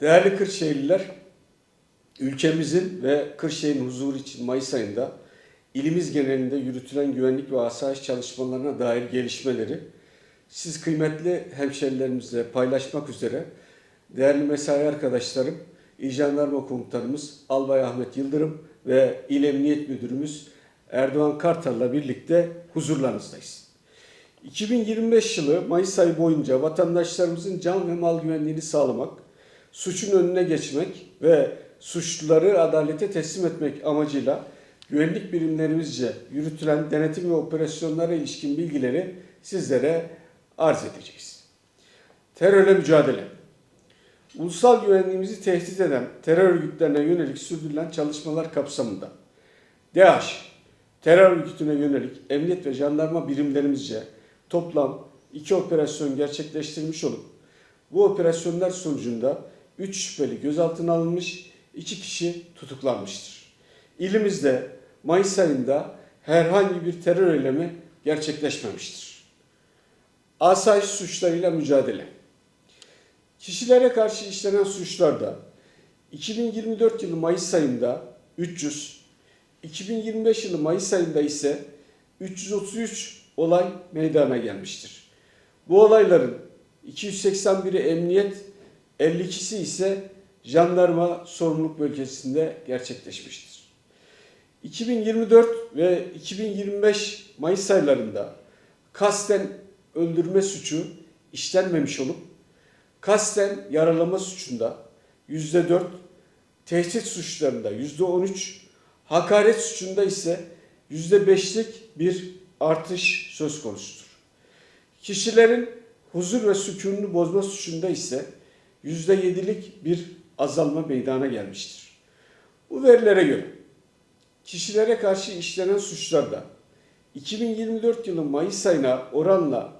Değerli Kırşehirliler, ülkemizin ve Kırşehir'in huzuru için Mayıs ayında ilimiz genelinde yürütülen güvenlik ve asayiş çalışmalarına dair gelişmeleri siz kıymetli hemşerilerimizle paylaşmak üzere değerli mesai arkadaşlarım, İl Jandarma Komutanımız Albay Ahmet Yıldırım ve İl Emniyet Müdürümüz Erdoğan Kartal'la birlikte huzurlarınızdayız. 2025 yılı Mayıs ayı boyunca vatandaşlarımızın can ve mal güvenliğini sağlamak, suçun önüne geçmek ve suçluları adalete teslim etmek amacıyla güvenlik birimlerimizce yürütülen denetim ve operasyonlara ilişkin bilgileri sizlere arz edeceğiz. Terörle mücadele. Ulusal güvenliğimizi tehdit eden terör örgütlerine yönelik sürdürülen çalışmalar kapsamında DAEŞ, terör örgütüne yönelik emniyet ve jandarma birimlerimizce toplam iki operasyon gerçekleştirmiş olup bu operasyonlar sonucunda 3 şüpheli gözaltına alınmış, 2 kişi tutuklanmıştır. İlimizde Mayıs ayında herhangi bir terör eylemi gerçekleşmemiştir. Asayiş suçlarıyla mücadele. Kişilere karşı işlenen suçlarda 2024 yılı Mayıs ayında 300, 2025 yılı Mayıs ayında ise 333 olay meydana gelmiştir. Bu olayların 281'i emniyet, 52'si ise jandarma sorumluluk bölgesinde gerçekleşmiştir. 2024 ve 2025 Mayıs aylarında kasten öldürme suçu işlenmemiş olup kasten yaralama suçunda %4, tehdit suçlarında %13, hakaret suçunda ise %5'lik bir artış söz konusudur. Kişilerin huzur ve sükununu bozma suçunda ise %7'lik bir azalma meydana gelmiştir. Bu verilere göre kişilere karşı işlenen suçlarda 2024 yılı Mayıs ayına oranla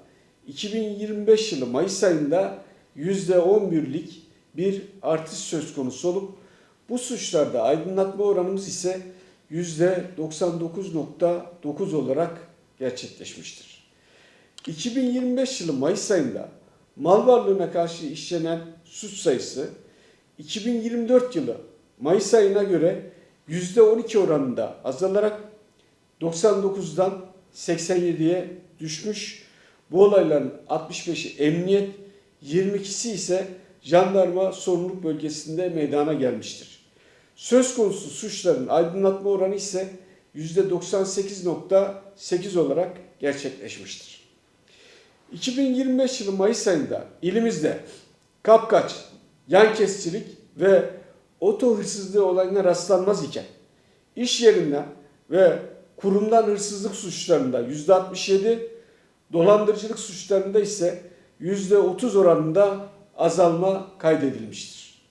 2025 yılı Mayıs ayında %11'lik bir artış söz konusu olup bu suçlarda aydınlatma oranımız ise %99.9 olarak gerçekleşmiştir. 2025 yılı Mayıs ayında mal varlığına karşı işlenen suç sayısı 2024 yılı Mayıs ayına göre %12 oranında azalarak 99'dan 87'ye düşmüş. Bu olayların 65'i emniyet, 22'si ise jandarma sorumluluk bölgesinde meydana gelmiştir. Söz konusu suçların aydınlatma oranı ise %98.8 olarak gerçekleşmiştir. 2025 yılı Mayıs ayında ilimizde kapkaç, yan kesicilik ve oto hırsızlığı olayına rastlanmaz iken iş yerinden ve kurumdan hırsızlık suçlarında %67, dolandırıcılık suçlarında ise %30 oranında azalma kaydedilmiştir.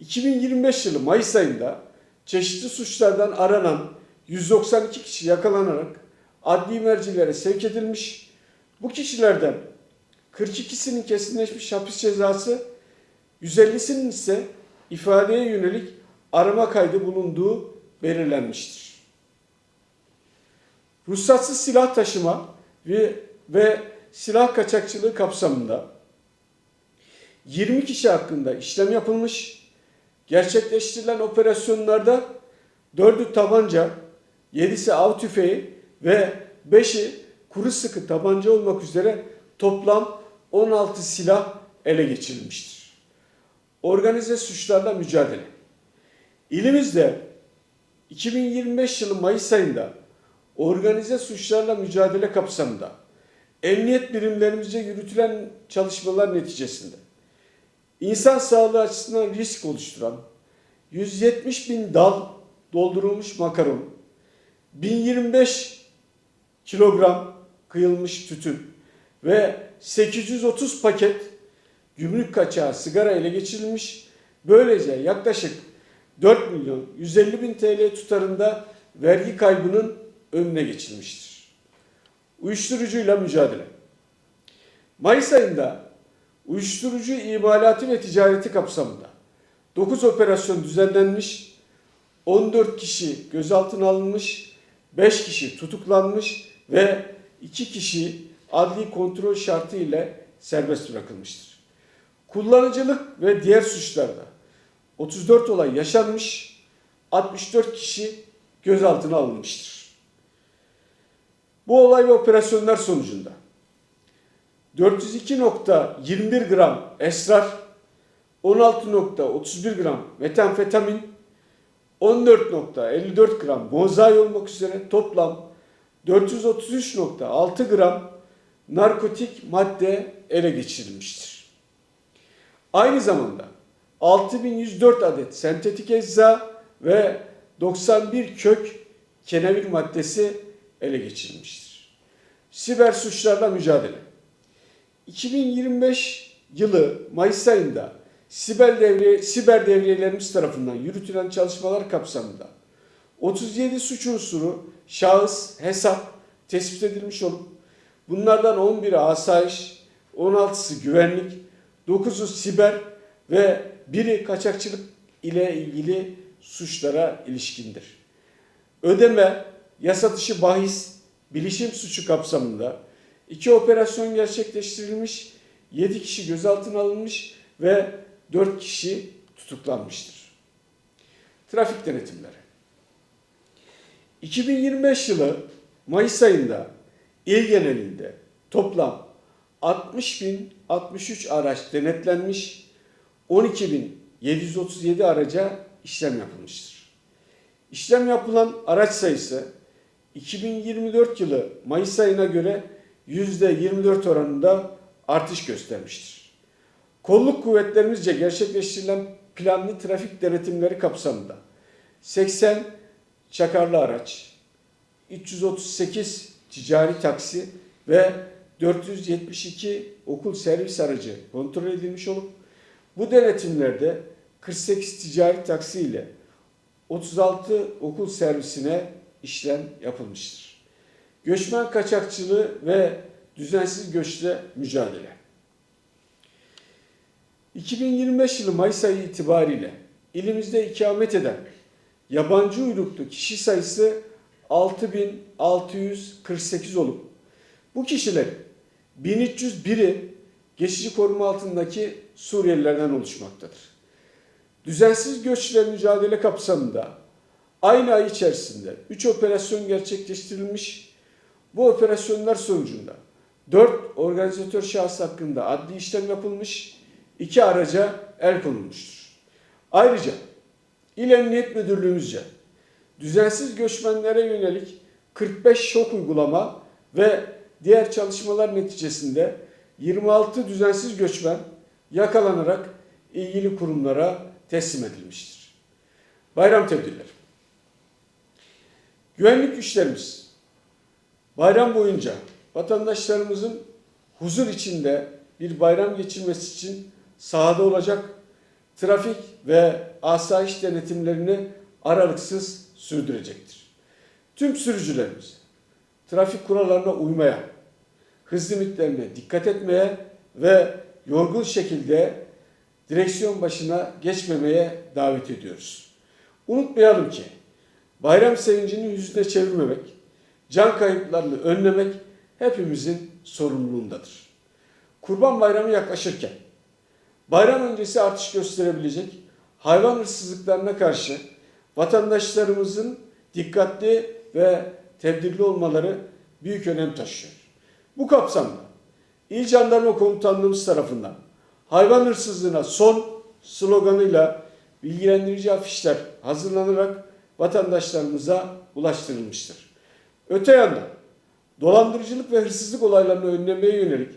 2025 yılı Mayıs ayında çeşitli suçlardan aranan 192 kişi yakalanarak adli mercilere sevk edilmiş. Bu kişilerden 42'sinin kesinleşmiş hapis cezası, 150'sinin ise ifadeye yönelik arama kaydı bulunduğu belirlenmiştir. Ruhsatsız silah taşıma ve, ve silah kaçakçılığı kapsamında 20 kişi hakkında işlem yapılmış. Gerçekleştirilen operasyonlarda 4'ü tabanca, 7'si av tüfeği ve 5'i kuru sıkı tabanca olmak üzere toplam 16 silah ele geçirilmiştir. Organize suçlarla mücadele. İlimizde 2025 yılı Mayıs ayında organize suçlarla mücadele kapsamında emniyet birimlerimizce yürütülen çalışmalar neticesinde insan sağlığı açısından risk oluşturan 170 bin dal doldurulmuş makaron, 1025 kilogram kıyılmış tütün ve 830 paket gümrük kaçağı sigara ele geçirilmiş. Böylece yaklaşık 4 milyon 150 bin TL tutarında vergi kaybının önüne geçilmiştir. Uyuşturucuyla mücadele. Mayıs ayında uyuşturucu imalatı ve ticareti kapsamında 9 operasyon düzenlenmiş, 14 kişi gözaltına alınmış, 5 kişi tutuklanmış ve 2 kişi adli kontrol şartı ile serbest bırakılmıştır. Kullanıcılık ve diğer suçlarda 34 olay yaşanmış, 64 kişi gözaltına alınmıştır. Bu olay ve operasyonlar sonucunda 402.21 gram esrar, 16.31 gram metamfetamin, 14.54 gram bonsai olmak üzere toplam 433.6 gram narkotik madde ele geçirilmiştir. Aynı zamanda 6104 adet sentetik ecza ve 91 kök kenevir maddesi ele geçirilmiştir. Siber suçlarla mücadele. 2025 yılı Mayıs ayında siber, devre, siber devriyelerimiz tarafından yürütülen çalışmalar kapsamında 37 suç unsuru, şahıs, hesap tespit edilmiş olup bunlardan 11'i asayiş, 16'sı güvenlik, 9'u siber ve biri kaçakçılık ile ilgili suçlara ilişkindir. Ödeme, yasa dışı bahis, bilişim suçu kapsamında iki operasyon gerçekleştirilmiş, 7 kişi gözaltına alınmış ve 4 kişi tutuklanmıştır. Trafik denetimleri. 2025 yılı Mayıs ayında il genelinde toplam 60.063 araç denetlenmiş, 12.737 araca işlem yapılmıştır. İşlem yapılan araç sayısı 2024 yılı Mayıs ayına göre %24 oranında artış göstermiştir. Kolluk kuvvetlerimizce gerçekleştirilen planlı trafik denetimleri kapsamında 80 çakarlı araç, 338 ticari taksi ve 472 okul servis aracı kontrol edilmiş olup bu denetimlerde 48 ticari taksi ile 36 okul servisine işlem yapılmıştır. Göçmen kaçakçılığı ve düzensiz göçle mücadele. 2025 yılı Mayıs ayı itibariyle ilimizde ikamet eden yabancı uyruklu kişi sayısı 6648 olup bu kişilerin 1301'i geçici koruma altındaki Suriyelilerden oluşmaktadır. Düzensiz göçle mücadele kapsamında aynı ay içerisinde 3 operasyon gerçekleştirilmiş. Bu operasyonlar sonucunda 4 organizatör şahıs hakkında adli işlem yapılmış, 2 araca el konulmuştur. Ayrıca İl Emniyet Müdürlüğümüzce düzensiz göçmenlere yönelik 45 şok uygulama ve diğer çalışmalar neticesinde 26 düzensiz göçmen yakalanarak ilgili kurumlara teslim edilmiştir. Bayram tedbirleri. Güvenlik güçlerimiz bayram boyunca vatandaşlarımızın huzur içinde bir bayram geçirmesi için sahada olacak trafik ve asayiş denetimlerini aralıksız sürdürecektir. Tüm sürücülerimiz trafik kurallarına uymaya, hız limitlerine dikkat etmeye ve yorgun şekilde direksiyon başına geçmemeye davet ediyoruz. Unutmayalım ki bayram sevincini yüzüne çevirmemek, can kayıplarını önlemek hepimizin sorumluluğundadır. Kurban Bayramı yaklaşırken bayram öncesi artış gösterebilecek hayvan hırsızlıklarına karşı vatandaşlarımızın dikkatli ve tedbirli olmaları büyük önem taşıyor. Bu kapsamda İl Jandarma Komutanlığımız tarafından hayvan hırsızlığına son sloganıyla bilgilendirici afişler hazırlanarak vatandaşlarımıza ulaştırılmıştır. Öte yandan dolandırıcılık ve hırsızlık olaylarını önlemeye yönelik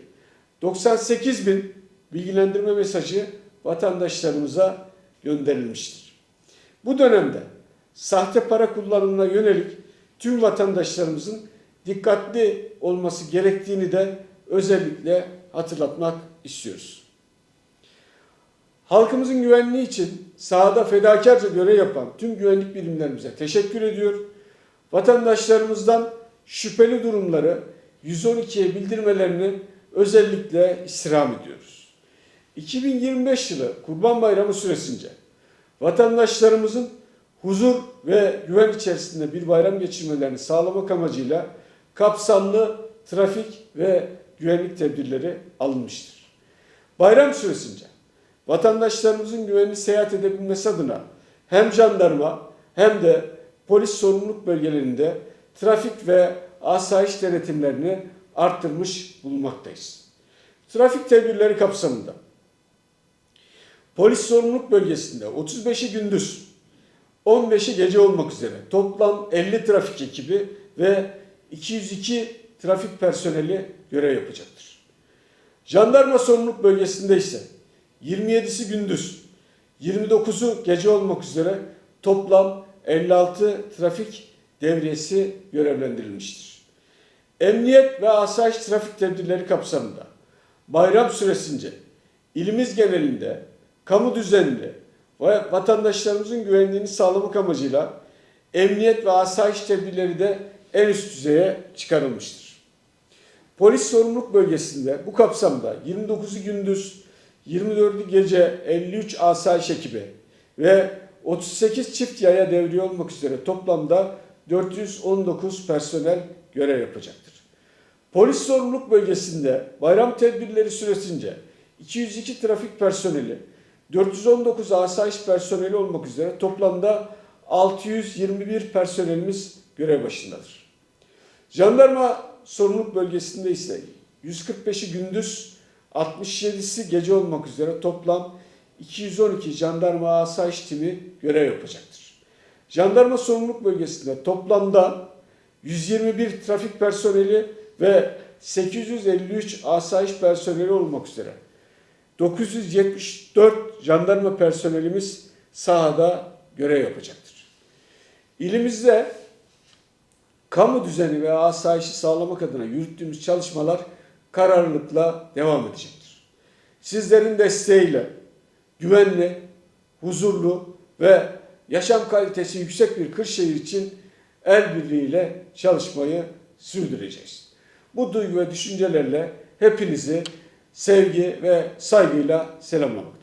98 bin bilgilendirme mesajı vatandaşlarımıza gönderilmiştir. Bu dönemde sahte para kullanımına yönelik tüm vatandaşlarımızın dikkatli olması gerektiğini de özellikle hatırlatmak istiyoruz. Halkımızın güvenliği için sahada fedakarca görev yapan tüm güvenlik birimlerimize teşekkür ediyor. Vatandaşlarımızdan şüpheli durumları 112'ye bildirmelerini özellikle istirham ediyoruz. 2025 yılı Kurban Bayramı süresince vatandaşlarımızın huzur ve güven içerisinde bir bayram geçirmelerini sağlamak amacıyla kapsamlı trafik ve güvenlik tedbirleri alınmıştır. Bayram süresince vatandaşlarımızın güvenli seyahat edebilmesi adına hem jandarma hem de polis sorumluluk bölgelerinde trafik ve asayiş denetimlerini arttırmış bulunmaktayız. Trafik tedbirleri kapsamında polis sorumluluk bölgesinde 35'i gündüz, 15'i gece olmak üzere toplam 50 trafik ekibi ve 202 trafik personeli görev yapacaktır. Jandarma sorumluluk bölgesinde ise 27'si gündüz, 29'u gece olmak üzere toplam 56 trafik devriyesi görevlendirilmiştir. Emniyet ve asayiş trafik tedbirleri kapsamında bayram süresince ilimiz genelinde kamu düzenini ve vatandaşlarımızın güvenliğini sağlamak amacıyla emniyet ve asayiş tedbirleri de en üst düzeye çıkarılmıştır. Polis sorumluluk bölgesinde bu kapsamda 29'u gündüz, 24'ü gece 53 asayiş ekibi ve 38 çift yaya devriye olmak üzere toplamda 419 personel görev yapacaktır. Polis sorumluluk bölgesinde bayram tedbirleri süresince 202 trafik personeli, 419 asayiş personeli olmak üzere toplamda 621 personelimiz görev başındadır. Jandarma sorumluluk bölgesinde ise 145'i gündüz, 67'si gece olmak üzere toplam 212 jandarma asayiş timi görev yapacaktır. Jandarma sorumluluk bölgesinde toplamda 121 trafik personeli ve 853 asayiş personeli olmak üzere 974 jandarma personelimiz sahada görev yapacaktır. İlimizde kamu düzeni ve asayişi sağlamak adına yürüttüğümüz çalışmalar kararlılıkla devam edecektir. Sizlerin desteğiyle güvenli, huzurlu ve yaşam kalitesi yüksek bir Kırşehir için el birliğiyle çalışmayı sürdüreceğiz. Bu duygu ve düşüncelerle hepinizi sevgi ve saygıyla selamlamak.